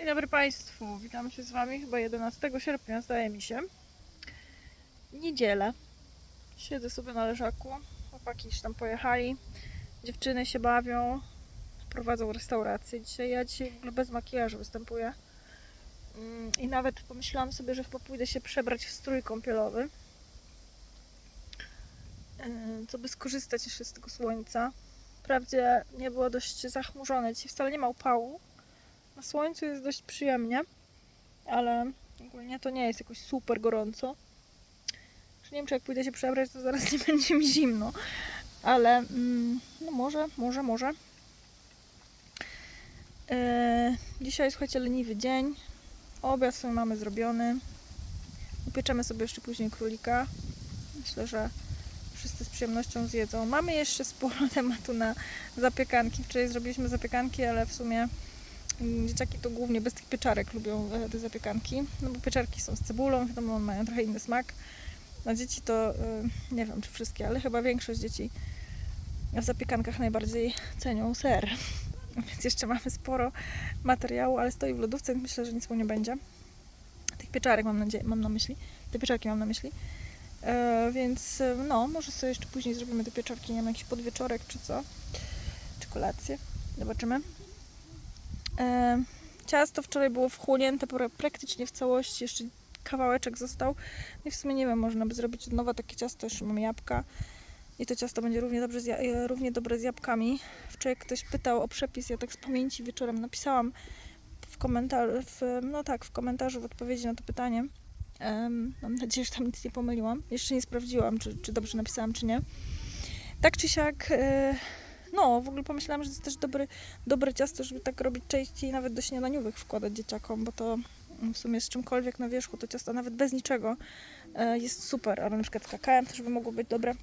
Dzień dobry Państwu, witam się z Wami chyba 11 sierpnia, zdaje mi się. Niedzielę. Siedzę sobie na leżaku, chłopaki już tam pojechali, dziewczyny się bawią, prowadzą restaurację. Dzisiaj ja dzisiaj w ogóle bez makijażu występuję. Mm, I nawet pomyślałam sobie, że chyba pójdę się przebrać w strój kąpielowy. Yy, Co by skorzystać jeszcze z tego słońca. Wprawdzie nie było dość zachmurzone, dzisiaj wcale nie ma upału. Na słońcu jest dość przyjemnie, ale ogólnie to nie jest jakoś super gorąco. Już nie wiem, czy jak pójdę się przebrać, to zaraz nie będzie mi zimno. Ale mm, no może, może, może. Yy, dzisiaj, słuchajcie, leniwy dzień. Obiad sobie mamy zrobiony. Upieczemy sobie jeszcze później królika. Myślę, że wszyscy z przyjemnością zjedzą. Mamy jeszcze sporo tematu na zapiekanki. Wczoraj zrobiliśmy zapiekanki, ale w sumie Dzieciaki to głównie bez tych pieczarek lubią e, te zapiekanki, no bo pieczarki są z cebulą, wiadomo, mają trochę inny smak. A dzieci to, e, nie wiem czy wszystkie, ale chyba większość dzieci w zapiekankach najbardziej cenią ser. Więc jeszcze mamy sporo materiału, ale stoi w lodówce, więc myślę, że nic mu nie będzie. Tych pieczarek mam, nadzieję, mam na myśli, te pieczarki mam na myśli. E, więc e, no, może sobie jeszcze później zrobimy te pieczarki, nie wiem, jakiś podwieczorek czy co, czy kolację. Zobaczymy. E, Ciasto wczoraj było wchłonięte pra- praktycznie w całości, jeszcze kawałeczek został. No i w sumie nie wiem, można by zrobić od nowa takie ciasto, jeszcze mam jabłka. I to ciasto będzie równie, dobrze z, e, równie dobre z jabłkami. Wczoraj ktoś pytał o przepis, ja tak z pamięci wieczorem napisałam w komentarzu, w, no tak, w komentarzu w odpowiedzi na to pytanie. Em, mam nadzieję, że tam nic nie pomyliłam. Jeszcze nie sprawdziłam, czy, czy dobrze napisałam, czy nie. Tak czy siak, e, no w ogóle pomyślałam, że to jest też dobry, dobre ciasto, żeby tak robić częściej, nawet do śniadaniówek wkładać dzieciakom, bo to w sumie z czymkolwiek na wierzchu to ciasto, nawet bez niczego, e, jest super. Ale na przykład z kakałem też by mogło być dobre.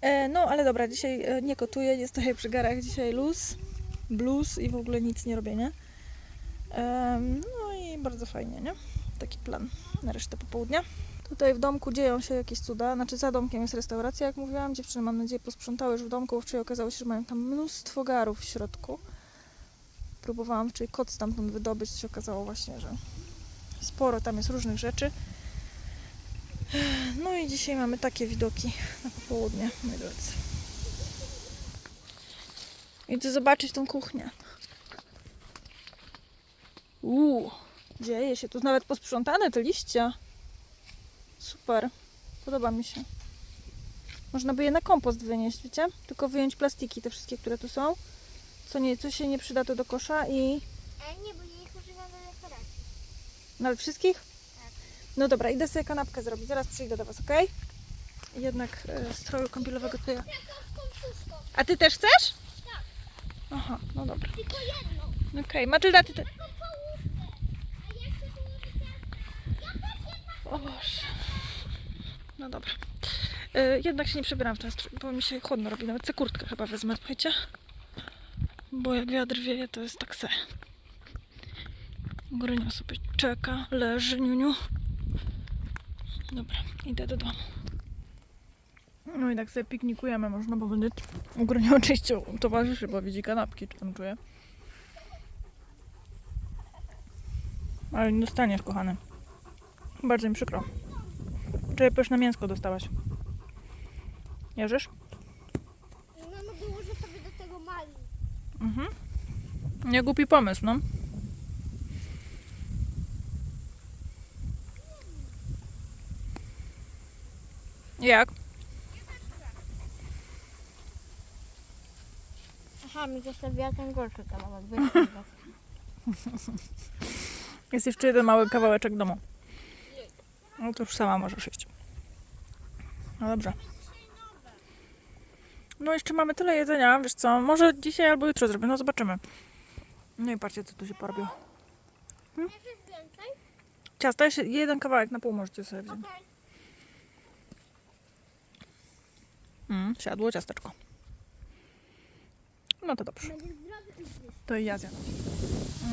E, No, ale dobra, dzisiaj e, nie kotuję, nie stoję przy garach, dzisiaj luz, blues i w ogóle nic nie robię, nie? No i bardzo fajnie, nie? Taki plan na resztę popołudnia. Tutaj w domku dzieją się jakieś cuda, znaczy za domkiem jest restauracja, jak mówiłam. Dziewczyny, mam nadzieję, posprzątały już w domku, wczoraj okazało się, że mają tam mnóstwo garów w środku. Próbowałam wczoraj kot stamtąd wydobyć, się okazało właśnie, że sporo tam jest różnych rzeczy. No i dzisiaj mamy takie widoki na popołudnie, moi drodzy. Idę zobaczyć tą kuchnię. Uuu, dzieje się. Tu nawet posprzątane te liście. Super. Podoba mi się. Można by je na kompost wynieść, wiecie? Tylko wyjąć plastiki, te wszystkie, które tu są. Co, nie, co się nie przyda, to do kosza i... Ale nie, bo ja ich używam do dekoracji. Nawet wszystkich? No dobra, idę sobie kanapkę zrobić. Zaraz przyjdę do Was, ok? Jednak e, stroju kąpielowego to ja. A Ty też chcesz? Tak. Aha, no dobra. Tylko jedną. Okej, Matylda, Ty... Te... O Boże. No dobra. E, jednak się nie przebieram w ten strój, bo mi się chłodno robi. Nawet sobie kurtkę chyba wezmę, słuchajcie. Bo jak wiatr wieje, to jest tak se. Grynia sobie czeka, leży, niuniu. Dobra, idę do domu. No i tak sobie piknikujemy, można powiedzieć. Grynia oczywiście towarzyszy, bo widzi kanapki, czy tam czuje. Ale nie dostaniesz, kochany. Bardzo mi przykro. Wczoraj pyszne mięsko dostałaś. Jarzysz? Mama dołożę sobie do tego mali. Mhm. Nie głupi pomysł, no. Jak? Aha, mi zostawiła ten gorszy kawałek. Jest jeszcze jeden mały kawałeczek domu. No to już sama możesz iść. No dobrze. No jeszcze mamy tyle jedzenia, wiesz co, może dzisiaj albo jutro zrobię, no zobaczymy. No i patrzcie, co tu się porobiło. Więcej? Ciasto, jeszcze jeden kawałek na pół możecie sobie wziąć. Okej. Mm, siadło ciasteczko. No to dobrze. To i ja zjadam.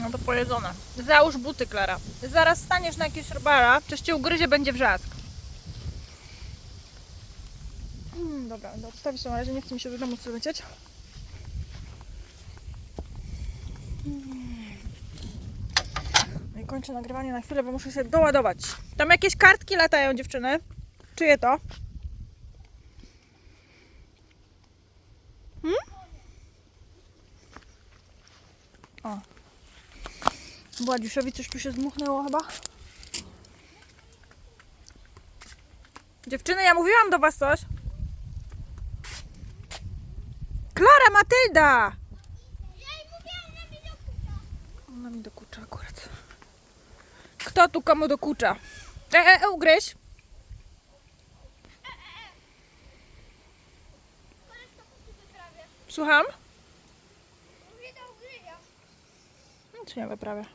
No to pojedzone. Załóż buty, Klara. Zaraz staniesz na jakieś robara, coś cię ugryzie, będzie wrzask. Mm, dobra, no odstawić się na razie, nie chce mi się do domu lecieć. Mm. kończę nagrywanie na chwilę, bo muszę się doładować. Tam jakieś kartki latają, dziewczyny. Czyje to? Hmm? O. Władziuszowi coś tu się zmuchnęło chyba. Dziewczyny, ja mówiłam do was coś. Klara, Matylda! Ona mi dokucza akurat. Kto tu komu dokucza? E, e, e ugryź. Słucham? Mówię do ugryja. Nic nie wyprawia.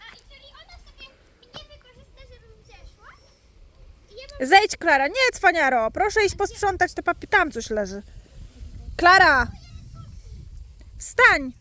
A i czyli ona sobie mnie wykorzysta, żebym zeszła? I ja mam... Zejdź, Klara. Nie, cwaniaro. Proszę iść posprzątać te papi. Tam coś leży. Klara! Wstań!